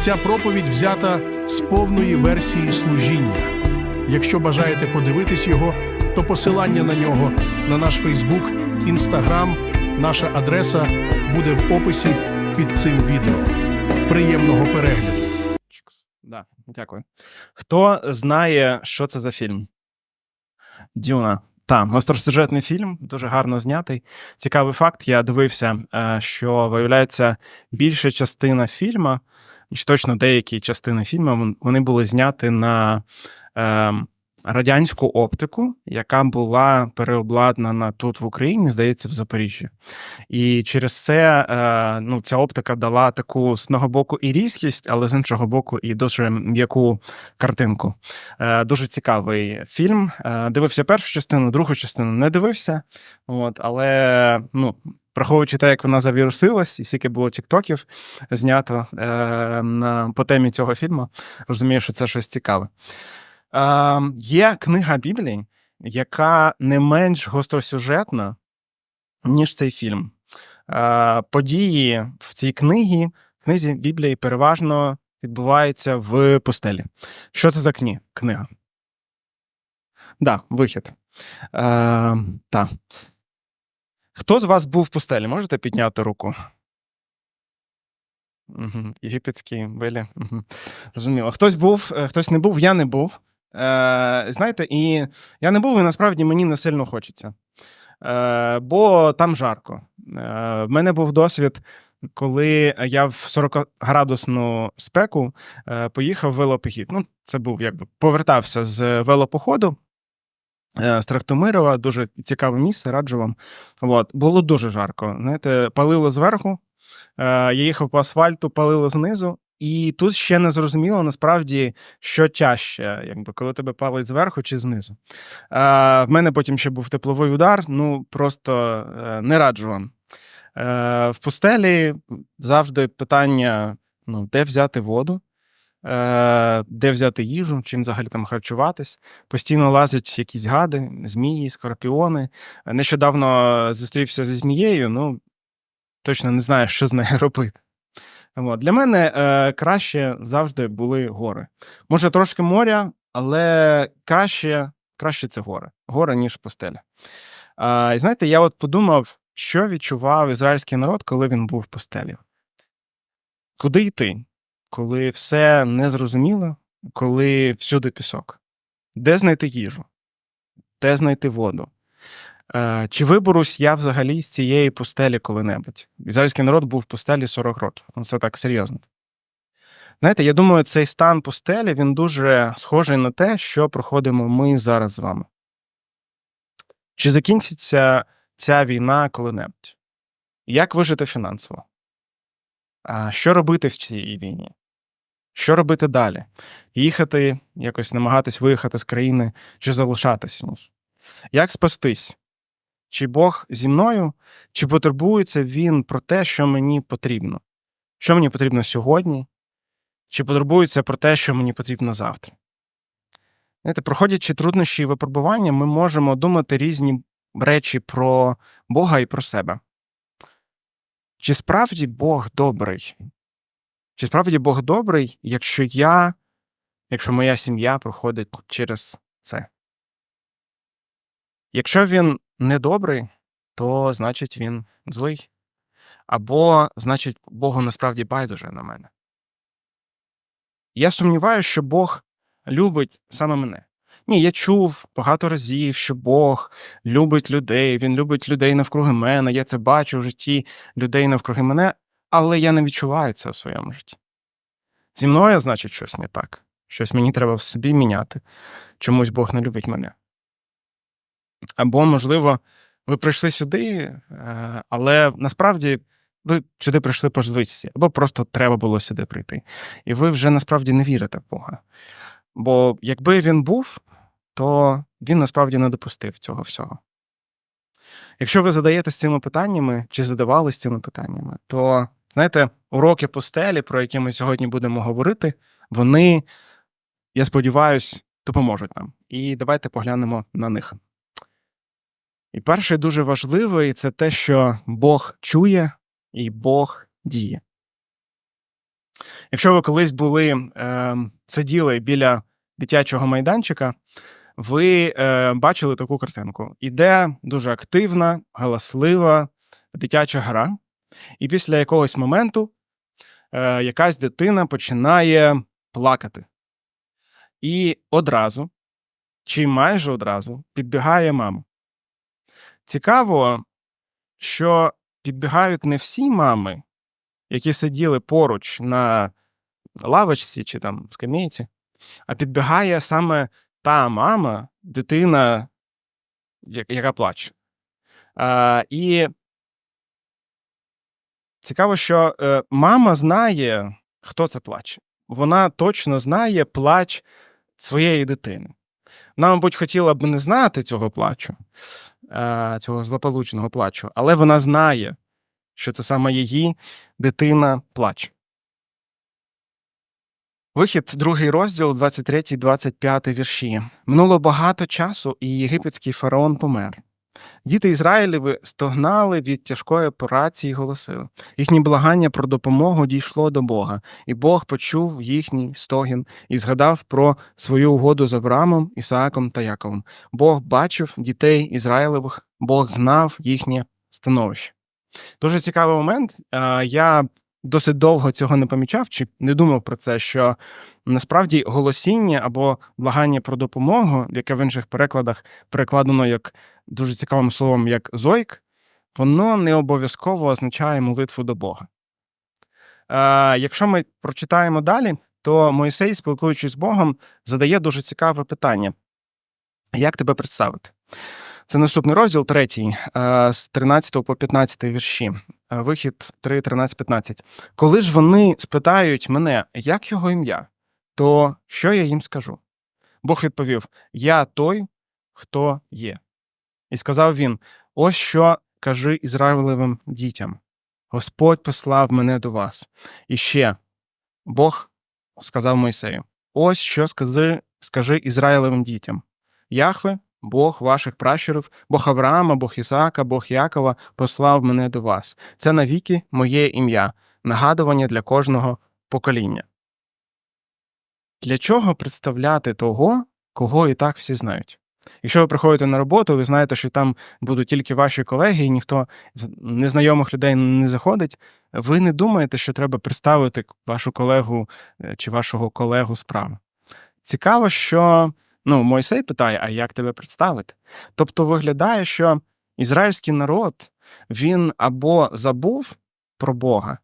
Ця проповідь взята з повної версії служіння. Якщо бажаєте подивитись його, то посилання на нього на наш Фейсбук, Інстаграм, наша адреса буде в описі під цим відео. Приємного перегляду! Да, дякую. Хто знає, що це за фільм? Дюна. Так, гостросюжетний фільм, дуже гарно знятий. Цікавий факт. Я дивився, е, що виявляється, більша частина фільму, чи точно деякі частини фільму, вони були зняті на е, радянську оптику, яка була переобладнана тут в Україні, здається, в Запоріжжі. І через це е, ну, ця оптика дала таку з одного боку і різкість, але з іншого боку, і дуже м'яку картинку. Е, дуже цікавий фільм. Е, дивився першу частину, другу частину не дивився. От, але ну. Враховуючи те, як вона завірусилась, і скільки було тіктоків знято е, на, по темі цього фільму, розумію, що це щось цікаве. Е, є книга Біблії, яка не менш гостросюжетна, ніж цей фільм. Е, події в цій книгі, книзі Біблії переважно відбуваються в пустелі. Що це за кні... книга? Да, вихід. Е, так. Хто з вас був в пустелі? Можете підняти руку? Угу. Єгипетські. Угу. Зрозуміло. Хтось був, е, хтось не був, я не був. Е, знаєте, і я не був, і насправді мені не сильно хочеться. Е, бо там жарко. Е, в мене був досвід, коли я в 40-градусну спеку е, поїхав в велопохід. Ну, це був якби повертався з велопоходу. е, З Трахтомирова, дуже цікаве місце, раджу вам. От. Було дуже жарко. Знаєте, палило зверху, е, я їхав по асфальту, палило знизу, і тут ще не зрозуміло насправді, що тяжче, якби коли тебе палить зверху чи знизу. Е, в мене потім ще був тепловий удар, ну просто е, не раджу вам. Е, в пустелі завжди питання: ну, де взяти воду, е, де взяти їжу, чим взагалі там харчуватись. Постійно лазять якісь гади, змії, скорпіони. Нещодавно зустрівся зі змією, ну точно не знаю, що з нею робити. Для мене е, краще завжди були гори. Може, трошки моря, але краще, краще це гори. Гори, ніж пустеля. А, і знаєте, я от подумав, що відчував ізраїльський народ, коли він був в пустелі. Куди йти, коли все незрозуміло, коли всюди пісок? Де знайти їжу? Де знайти воду? Е, Чи виборусь я взагалі з цієї пустелі коли-небудь? Ізраїльський народ був в пустелі 40 років. Ну, Це так серйозно. Знаєте, я думаю, цей стан пустелі він дуже схожий на те, що проходимо ми зараз з вами. Чи закінчиться ця війна коли-небудь? Як вижити фінансово? Що робити в цій війні? Що робити далі? Їхати, якось намагатись виїхати з країни чи залишатись в ній? Як спастись? Чи Бог зі мною, чи потурбується він про те, що мені потрібно? Що мені потрібно сьогодні? Чи потурбується про те, що мені потрібно завтра? Знаєте, проходячи труднощі і випробування, ми можемо думати різні речі про Бога і про себе. Чи справді Бог добрий? Чи справді Бог добрий, якщо я, якщо моя сім'я проходить через це? Якщо він не добрий, то значить він злий. Або, значить, Богу насправді байдуже на мене. Я сумніваюся, що Бог любить саме мене. Ні, я чув багато разів, що Бог любить людей, він любить людей навкруги мене. Я це бачу в житті людей навкруги мене, але я не відчуваю це в своєму житті. Зі мною, значить, щось не так. Щось мені треба в собі міняти. Чомусь Бог не любить мене. Або, можливо, ви прийшли сюди, е, але насправді ви сюди прийшли по звичці, або просто треба було сюди прийти. І ви вже насправді не вірите в Бога. Бо якби він був, то він насправді не допустив цього всього. Якщо ви задаєтесь цими питаннями чи задавались цими питаннями, то знаєте, уроки постелі, про які ми сьогодні будемо говорити, вони, я сподіваюся, допоможуть нам. І давайте поглянемо на них. І перший дуже важливий це те, що Бог чує і Бог діє. Якщо ви колись були е, сиділи біля дитячого майданчика, ви е, бачили таку картинку. Іде дуже активна, галаслива дитяча гра, і після якогось моменту е, якась дитина починає плакати. І одразу, чи майже одразу, підбігає мама. Цікаво, що підбігають не всі мами, які сиділи поруч на лавочці чи там скамейці, а підбігає саме та мама, дитина, яка плаче. А, і цікаво, що е, мама знає, хто це плаче. Вона точно знає плач своєї дитини. Вона, мабуть, хотіла б не знати цього плачу, цього злополучного плачу, але вона знає, що це саме її дитина плаче. Вихід, другий розділ, 23-25 вірші. Минуло багато часу, і єгипетський фараон помер. Діти Ізраїлеви стогнали від тяжкої операції і голосили. Їхнє благання про допомогу дійшло до Бога, і Бог почув їхній стогін і згадав про свою угоду з Авраамом, Ісааком та Яковом. Бог бачив дітей Ізраїлевих, Бог знав їхнє становище. Дуже цікавий момент. Я досить довго цього не помічав чи не думав про це, що насправді голосіння або благання про допомогу, яке в інших перекладах перекладено як дуже цікавим словом, як зойк, воно не обов'язково означає молитву до Бога. Е, Якщо ми прочитаємо далі, то Мойсей, спілкуючись з Богом, задає дуже цікаве питання: як тебе представити? Це наступний розділ, третій, е, з 13 по 15 вірші. Е, Вихід 3, 13, 15. Коли ж вони спитають мене, як його ім'я, то що я їм скажу? Бог відповів: Я той, хто є. І сказав він: Ось що кажи Ізраїлевим дітям: Господь послав мене до вас. І ще Бог сказав Мойсею: Ось що скажи, скажи Ізраїлевим дітям: Яхве, Бог ваших пращурів, Бог Авраама, Бог Ісаака, Бог Якова послав мене до вас. Це навіки моє ім'я, нагадування для кожного покоління. Для чого представляти того, кого і так всі знають? Якщо ви приходите на роботу, ви знаєте, що там будуть тільки ваші колеги, і ніхто з незнайомих людей не заходить. Ви не думаєте, що треба представити вашу колегу е, чи вашого колегу справи. Цікаво, що ну, Мойсей питає: а як тебе представити? Тобто виглядає, що ізраїльський народ він або забув про Бога,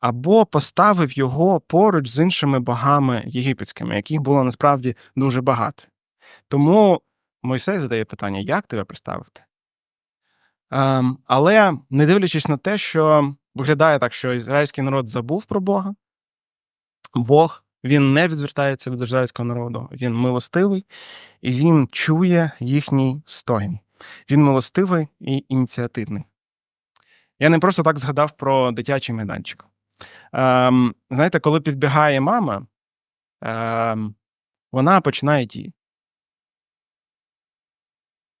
або поставив його поруч з іншими богами єгипетськими, яких було насправді дуже багато. Тому Мойсей задає питання, як тебе представити? Ем, але не дивлячись на те, що виглядає так, що ізраїльський народ забув про Бога, Бог він не відвертається від ізраїльського народу, він милостивий і він чує їхній стогін. Він милостивий і ініціативний. Я не просто так згадав про дитячий майданчик. Ем, знаєте, коли підбігає мама, ем, вона починає дії.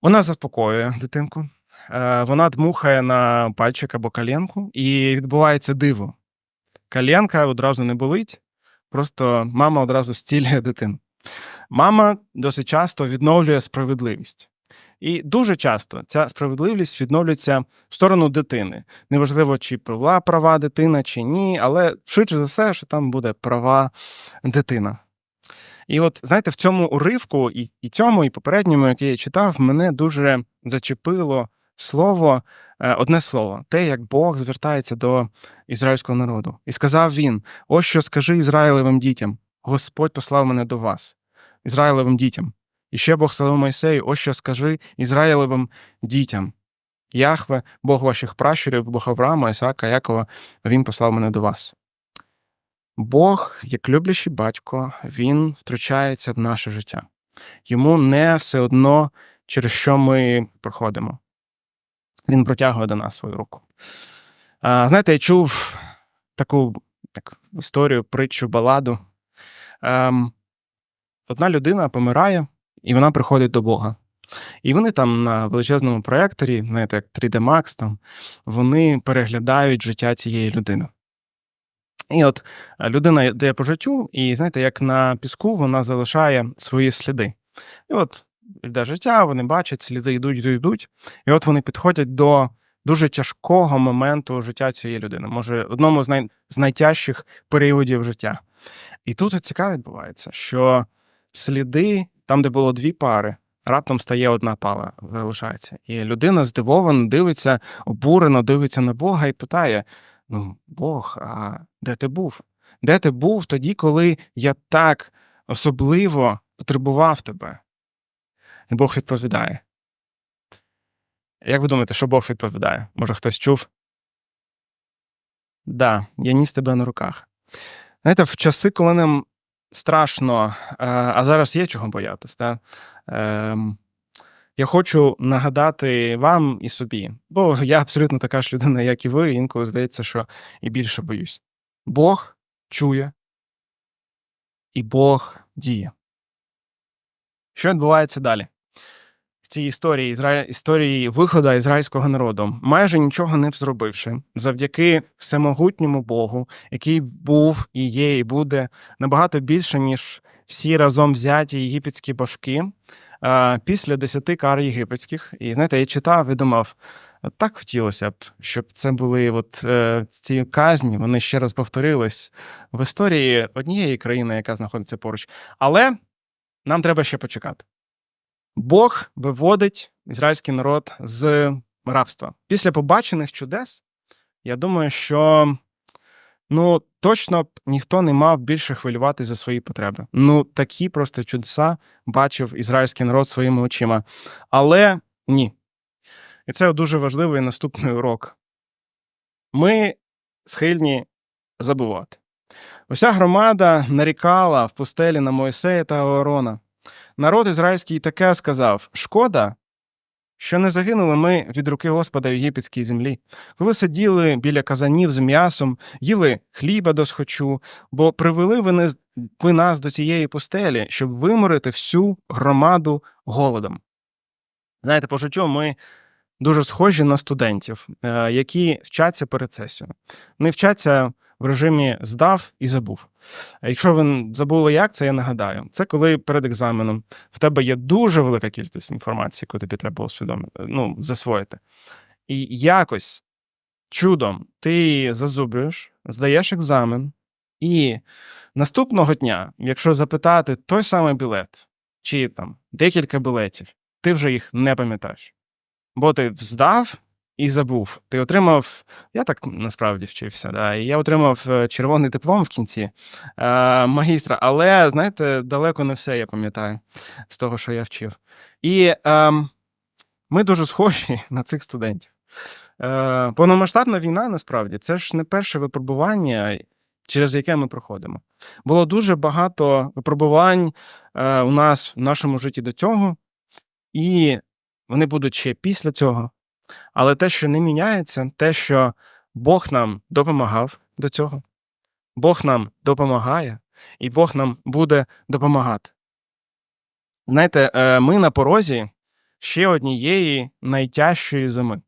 Вона заспокоює дитинку, е, вона дмухає на пальчик або коленку, і відбувається диво. Коленка одразу не болить, просто мама одразу зцілює дитину. Мама досить часто відновлює справедливість. І дуже часто ця справедливість відновлюється в сторону дитини. Неважливо, чи була права дитина, чи ні, але швидше за все, що там буде права дитина. І от знаєте, в цьому уривку, і, і цьому, і попередньому, який я читав, мене дуже зачепило слово, е, одне слово, те, як Бог звертається до ізраїльського народу. І сказав він: ось що скажи Ізраїлевим дітям: Господь послав мене до вас, Ізраїлевим дітям. І ще Бог сказав Мойсею, ось що скажи Ізраїлевим дітям. Яхве, Бог ваших пращурів, Бог Авраама, Ісаака, Якова, він послав мене до вас. Бог, як люблячий батько, він втручається в наше життя. Йому не все одно, через що ми проходимо. Він протягує до нас свою руку. А, знаєте, я чув таку так, історію, притчу, баладу. Ем, одна людина помирає, і вона приходить до Бога. І вони там на величезному проекторі, знаєте, як 3D Max, там, вони переглядають життя цієї людини. І от е, людина йде по життю, і знаєте, як на піску вона залишає свої сліди. І от йде життя, вони бачать, сліди йдуть, йдуть, йдуть. І от вони підходять до дуже тяжкого моменту життя цієї людини, може, одному з, най... з найтяжчих періодів життя. І тут цікаво відбувається, що сліди, там, де було дві пари, раптом стає одна пара, залишається. І людина здивовано дивиться, обурено дивиться на Бога і питає: Ну, Бог, а де ти був? Де ти був тоді, коли я так особливо потребував тебе? І Бог відповідає. Як ви думаєте, що Бог відповідає? Може, хтось чув? Да, я ніс тебе на руках. Знаєте, в часи, коли нам страшно, е, а зараз є чого боятись, да? Ем, я хочу нагадати вам і собі, бо я абсолютно така ж людина, як і ви, інколи здається, що і більше боюсь. Бог чує, і Бог діє. Що відбувається далі? В цій історії Ізра... історії виходу ізраїльського народу, майже нічого не зробивши, завдяки всемогутньому Богу, який був і є, і буде набагато більше, ніж всі разом взяті єгипетські башки. Після десяти кар єгипетських, і знаєте, я читав і думав, так хотілося б, щоб це були от е, ці казні, вони ще раз повторились в історії однієї країни, яка знаходиться поруч. Але нам треба ще почекати. Бог виводить ізраїльський народ з рабства. Після побачених чудес, я думаю, що ну, точно б ніхто не мав більше хвилювати за свої потреби. Ну, такі просто чудеса бачив ізраїльський народ своїми очима. Але ні. І це дуже важливий наступний урок. Ми схильні забувати. Уся громада нарікала в пустелі на Моїсея та Аарона. Народ ізраїльський таке сказав: Шкода, що не загинули ми від руки Господа в єгипетській землі, коли сиділи біля казанів з м'ясом, їли хліба досхочу, бо привели ви, ви нас до цієї пустелі, щоб виморити всю громаду голодом. Знаєте, по життю ми дуже схожі на студентів, е, які вчаться перед сесією. Вони вчаться в режимі здав і забув. Якщо ви забули, як це, я нагадаю. Це коли перед екзаменом в тебе є дуже велика кількість інформації, яку тобі треба усвідомити, ну, засвоїти. І якось чудом ти зазубрюєш, здаєш екзамен, і наступного дня, якщо запитати той самий білет, чи там декілька білетів, ти вже їх не пам'ятаєш. Бо ти здав і забув. Ти отримав. Я так насправді вчився. Да, і я отримав е, червоний диплом в кінці е, магістра, але знаєте, далеко не все я пам'ятаю з того, що я вчив. І е, ми дуже схожі на цих студентів. Е, Повномасштабна війна насправді це ж не перше випробування, через яке ми проходимо. Було дуже багато випробувань е, у нас в нашому житті до цього, і вони будуть ще після цього. Але те, що не міняється, те, що Бог нам допомагав до цього, Бог нам допомагає, і Бог нам буде допомагати. Знаєте, е, ми на порозі ще однієї найтяжчої зими.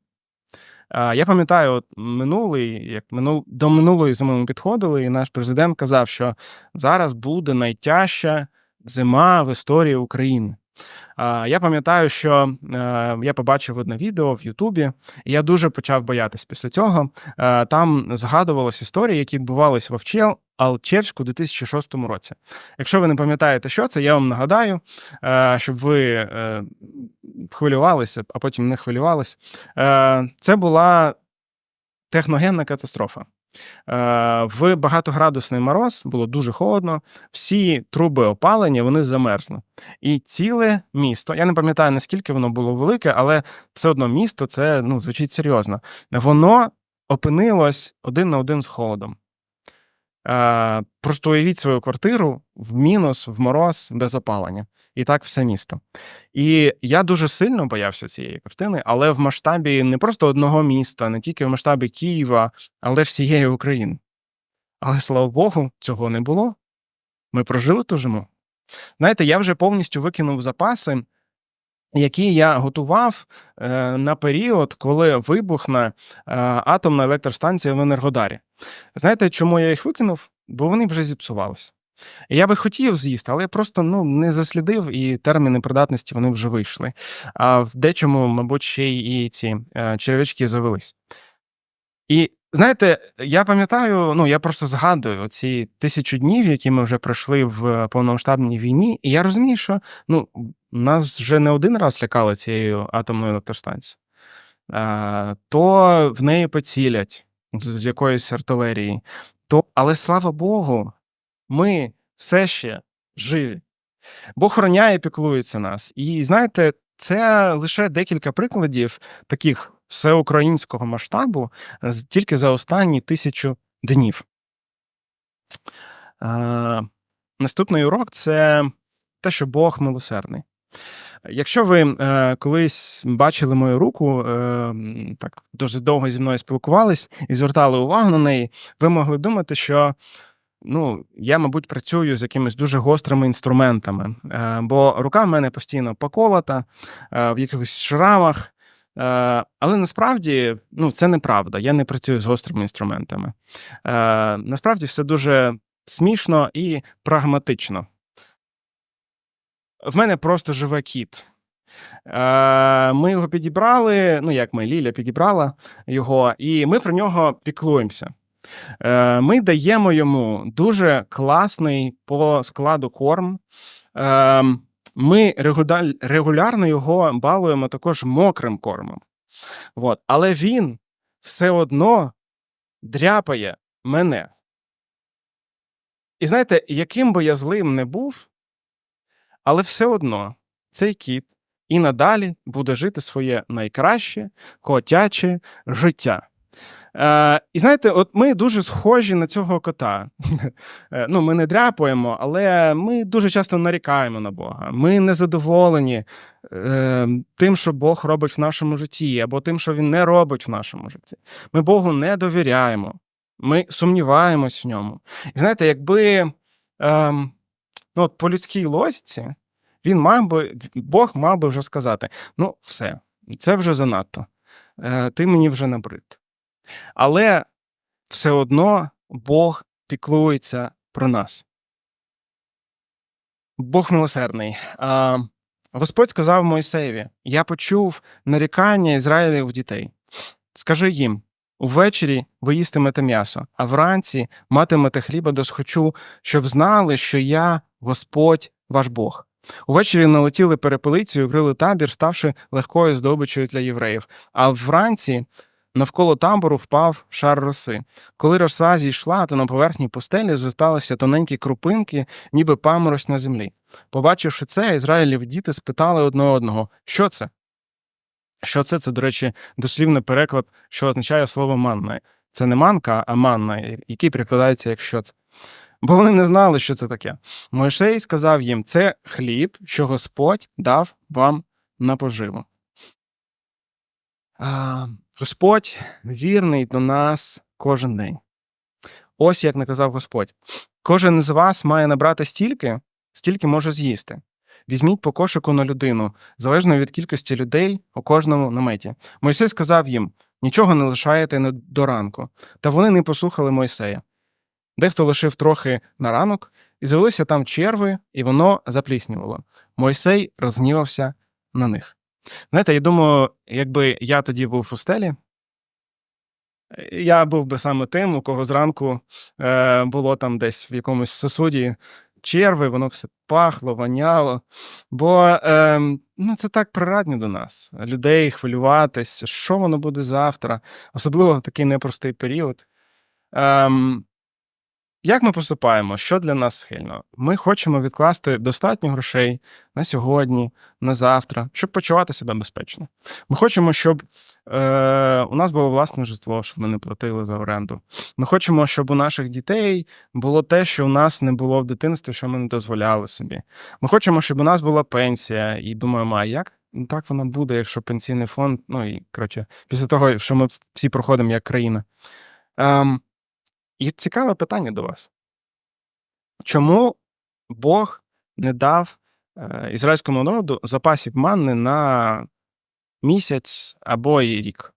Е, Я пам'ятаю, от минулий, як минул, до минулої зими ми підходили, і наш президент казав, що зараз буде найтяжча зима в історії України. Я пам'ятаю, що е, я побачив одне відео в Ютубі, і я дуже почав боятись після цього. Е, Там згадувалось історії, які відбувалися в Овчел, Алчевську у 2006 році. Якщо ви не пам'ятаєте, що це, я вам нагадаю, е, щоб ви хвилювалися, а потім не хвилювалися. Це була техногенна катастрофа. Е, В багатоградусний мороз було дуже холодно, всі труби опалення вони замерзли. І ціле місто, я не пам'ятаю, наскільки воно було велике, але все одно місто це ну, звучить серйозно. Воно опинилось один на один з холодом. Е, Просто уявіть свою квартиру в мінус, в мороз, без опалення. І так все місто. І я дуже сильно боявся цієї картини, але в масштабі не просто одного міста, не тільки в масштабі Києва, але всієї України. Але слава Богу, цього не було. Ми прожили ту зиму. Знаєте, я вже повністю викинув запаси які я готував е, на період, коли вибухне е, атомна електростанція в Енергодарі. Знаєте, чому я їх викинув? Бо вони вже зіпсувалися. Я би хотів з'їсти, але я просто ну, не заслідив, і терміни придатності вони вже вийшли. А в дечому, мабуть, ще й ці е, черв'ячки завелись. І знаєте, я пам'ятаю, ну я просто згадую ці тисячу днів, які ми вже пройшли в повномасштабній війні, і я розумію, що ну, нас вже не один раз лякали цією атомною електростанцією. Е, то в неї поцілять з якоїсь артилерії. То, але слава Богу, ми все ще живі. Бог охороняє піклується нас. І знаєте, це лише декілька прикладів таких всеукраїнського масштабу тільки за останні тисячу днів. Е, наступний урок це те, що Бог милосердний. Якщо ви е, колись бачили мою руку, е, так дуже довго зі мною спілкувались і звертали увагу на неї, ви могли думати, що ну, я, мабуть, працюю з якимись дуже гострими інструментами, е, бо рука в мене постійно поколота, е, в якихось шрамах. Е, але насправді ну, це неправда. Я не працюю з гострими інструментами. Насправді все дуже смішно і прагматично. В мене просто живе кіт. Ми його підібрали. Ну, як ми, Ліля підібрала його, і ми про нього піклуємося. Е, Ми даємо йому дуже класний по складу корм. Е, Ми регулярно його балуємо також мокрим кормом. От. Але він все одно дряпає мене. І знаєте, яким би я злим не був, але все одно цей кіт і надалі буде жити своє найкраще котяче життя. Е, і знаєте, от ми дуже схожі на цього кота. Е, ну, ми не дряпаємо, але ми дуже часто нарікаємо на Бога. Ми не задоволені е, тим, що Бог робить в нашому житті, або тим, що Він не робить в нашому житті. Ми Богу не довіряємо. Ми сумніваємось в ньому. І знаєте, якби ем, ну, от по людській логіці, він мав би, Бог мав би вже сказати: ну, все, це вже занадто. Е, ти мені вже набрид. Але все одно Бог піклується про нас. Бог милосердний. Господь сказав Мойсеєві: Я почув нарікання Ізраїлів дітей. Скажи їм: увечері ви їстимете м'ясо, а вранці матимете хліба до схочу, щоб знали, що я Господь ваш Бог. Увечері налетіли перепелиці і укрили табір, ставши легкою здобичою для євреїв. А вранці навколо табору впав шар роси. Коли роса зійшла, то на поверхні пустелі зосталися тоненькі крупинки, ніби паморозь на землі. Побачивши це, Ізраїлів діти спитали одне одного, що це? Що це? Це, до речі, дослівний переклад, що означає слово манна. Це не манка, а манна, який перекладається як що це. Бо вони не знали, що це таке. Мойшей сказав їм: це хліб, що Господь дав вам на поживу. А, Господь вірний до нас кожен день. Ось як наказав Господь: кожен з вас має набрати стільки, стільки може з'їсти. Візьміть по кошику на людину, залежно від кількості людей у кожному наметі. Мойсей сказав їм: нічого не лишаєте до ранку. Та вони не послухали Мойсея. Дехто лишив трохи на ранок, і з'явилися там черви, і воно запліснювало. Мойсей розгнівався на них. Знаєте, я думаю, якби я тоді був у стелі, я був би саме тим, у кого зранку е, було там десь в якомусь сосуді черви, воно все пахло, воняло. Бо е, ну, це так прирадні до нас. Людей хвилюватись, що воно буде завтра, особливо в такий непростий період. Ем, як ми поступаємо? Що для нас схильно? Ми хочемо відкласти достатньо грошей на сьогодні, на завтра, щоб почувати себе безпечно. Ми хочемо, щоб е, у нас було власне житло, щоб ми не платили за оренду. Ми хочемо, щоб у наших дітей було те, що у нас не було в дитинстві, що ми не дозволяли собі. Ми хочемо, щоб у нас була пенсія, і думаємо, а як Ну, так вона буде, якщо пенсійний фонд, ну і коротше, після того, що ми всі проходимо як країна. Ем, і цікаве питання до вас. Чому Бог не дав е, ізраїльському народу запасів манни на місяць або і рік.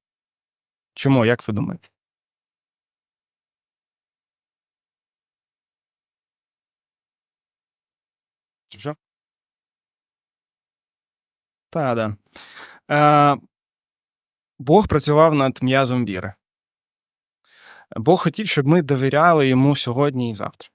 Чому, як ви думаєте? Що? Та, да. Е, Бог працював над м'язом віри. Бог хотів, щоб ми довіряли йому сьогодні і завтра.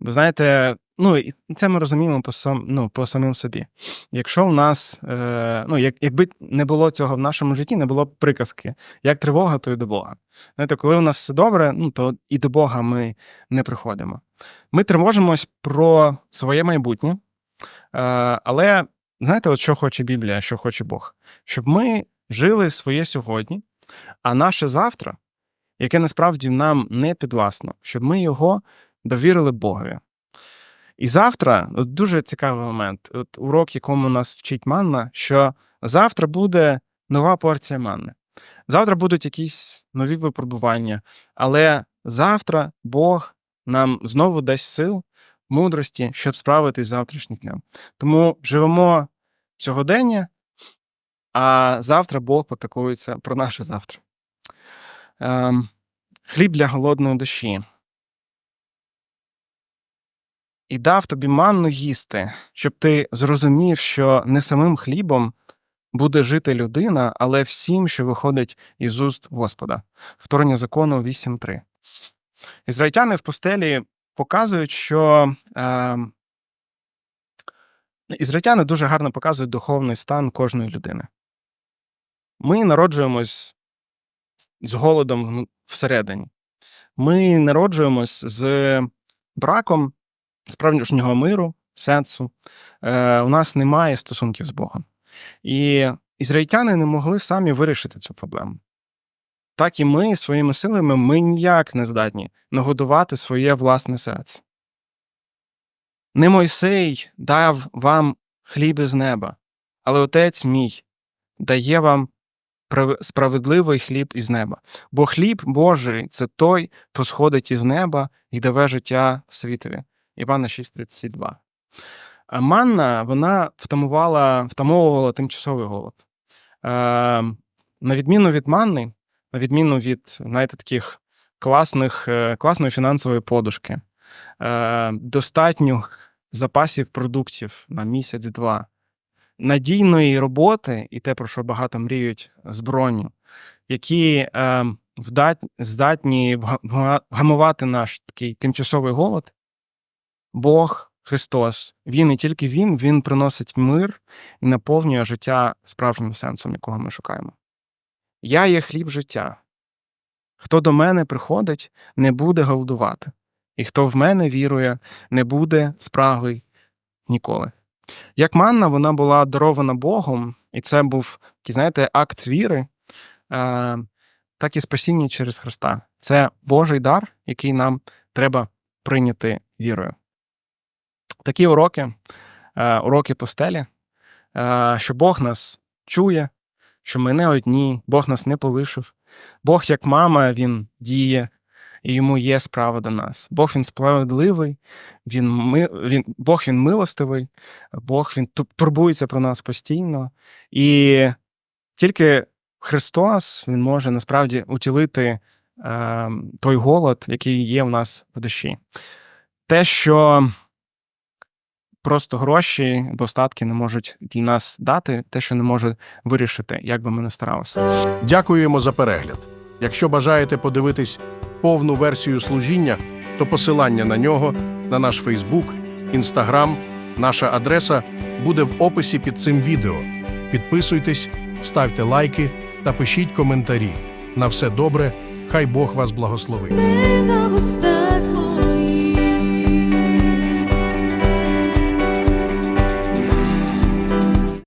Ви знаєте, ну і це ми розуміємо по сам, ну, по самим собі. Якщо в нас, е, ну, як, якби не було цього в нашому житті, не було б приказки, як тривога, то й до Бога. Знаєте, коли у нас все добре, ну то і до Бога ми не приходимо. Ми тривожимось про своє майбутнє, е, але знаєте, от що хоче Біблія, що хоче Бог? Щоб ми жили своє сьогодні, а наше завтра, яке насправді нам не підвласно, щоб ми його довірили Богові. І завтра, от дуже цікавий момент, от урок, якому нас вчить манна, що завтра буде нова порція манни. Завтра будуть якісь нові випробування, але завтра Бог нам знову дасть сил, мудрості, щоб справитись з завтрашнім днем. Тому живемо сьогодення, а завтра Бог потакується про наше завтра. Ем, хліб для голодної душі. І дав тобі манну їсти, щоб ти зрозумів, що не самим хлібом буде жити людина, але всім, що виходить із уст Господа. Вторгнення закону 8.3. Ізраїльтяни в постелі показують, що е, ізраїльтяни дуже гарно показують духовний стан кожної людини. Ми народжуємось з голодом всередині. Ми народжуємось з браком справжнього миру, сенсу. Е, у нас немає стосунків з Богом. І ізраїльтяни не могли самі вирішити цю проблему. Так і ми своїми силами ми ніяк не здатні нагодувати своє власне серце. Не Мойсей дав вам хліб із неба, але Отець мій дає вам справедливий хліб із неба. Бо хліб Божий це той, хто сходить із неба і дає життя світові. Івана 6:32. Манна вона втамувала, втамовувала тимчасовий голод. Е, на відміну від манни, на відміну від знаєте, таких класних, е, класної фінансової подушки, е, достатньо запасів продуктів на місяць-два, надійної роботи, і те, про що багато мріють збройні, які е, здатні вгамувати наш такий тимчасовий голод. Бог Христос, Він і тільки Він, Він приносить мир і наповнює життя справжнім сенсом, якого ми шукаємо. Я є хліб життя. Хто до мене приходить, не буде голодувати, і хто в мене вірує, не буде спраглий ніколи. Як манна, вона була дарована Богом, і це був такий, знаєте, акт віри, е, так і спасіння через Христа. Це Божий дар, який нам треба прийняти вірою. Такі уроки, е, уроки постелі, е, що Бог нас чує, що ми не одні, Бог нас не полишив. Бог, як мама, він діє, і йому є справа до нас. Бог він справедливий, він, ми, він, Бог він милостивий, Бог він турбується про нас постійно. І тільки Христос він може насправді утілити е, той голод, який є в нас в душі. Те, що просто гроші або статки не можуть нас дати, те, що не може вирішити, як би ми не старалися. Дякуємо за перегляд. Якщо бажаєте подивитись повну версію служіння, то посилання на нього на наш Фейсбук, Інстаграм, наша адреса буде в описі під цим відео. Підписуйтесь, ставте лайки та пишіть коментарі. На все добре, хай Бог вас благословить.